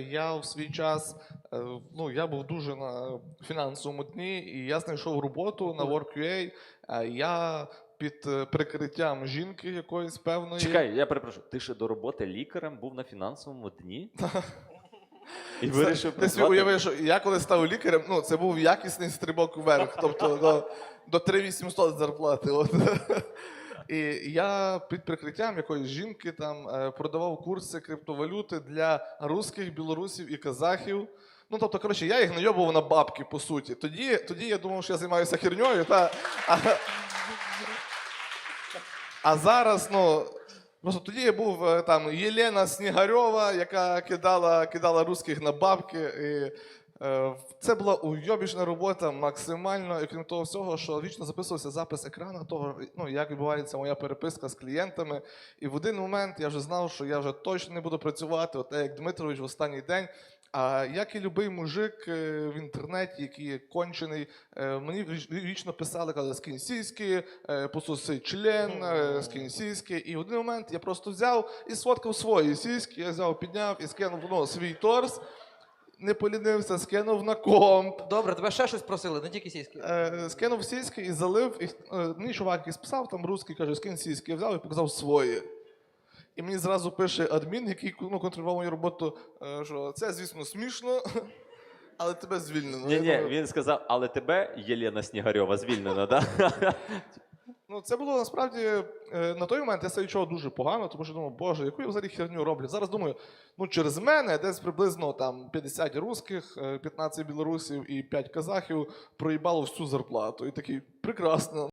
Я в свій час е, ну, я був дуже на фінансовому дні, і я знайшов роботу на Work.ua. Е, Я під е, прикриттям жінки якоїсь певної. Чекай, я перепрошую. Ти ще до роботи лікарем був на фінансовому дні? І вирішив Ти собі працювати? уяви, що я коли став лікарем, ну це був якісний стрибок вверх, тобто до, до 3800 зарплати. От. І я під прикриттям якоїсь жінки там е, продавав курси криптовалюти для русських, білорусів і казахів. Ну, тобто, коротше, я їх найобував на бабки, по суті. Тоді, тоді я думав, що я займаюся херньою, та, а, а зараз, ну. Просто тоді я був е, там Єлена Снігарьова, яка кидала, кидала русських на бабки. І, це була уйобічна робота максимально, і крім того всього, що вічно записувався запис екрану того, ну, як відбувається моя переписка з клієнтами. І в один момент я вже знав, що я вже точно не буду працювати, от як Дмитрович в останній день. А як і будь-який мужик е, в інтернеті, який є кончений, е, мені віч- вічно писали, казали, е, посуси член, е, скинь. І в один момент я просто взяв і сфоткав свої сіськи, я взяв, підняв і скинув ну, свій торс, не полінився, скинув на комп. Добре, тебе ще щось просили, не тільки сіськи. Е, скинув сіськи і залив. І, е, мені чувак якийсь писав, там русський каже, скинь сіськи. Я взяв і показав свої. І мені зразу пише адмін, який ну, контролював мою роботу, е, що це, звісно, смішно, але тебе звільнено. Ні, Я ні, думаю, він сказав, але тебе, Єлена Снігарьова, звільнено, так? Ну, це було насправді е, на той момент я себе відчував дуже погано, тому що думав, боже, яку я взагалі херню роблю. Зараз думаю, ну через мене десь приблизно там 50 русських, е, 15 білорусів і 5 казахів проїбало всю зарплату. І такий прекрасно.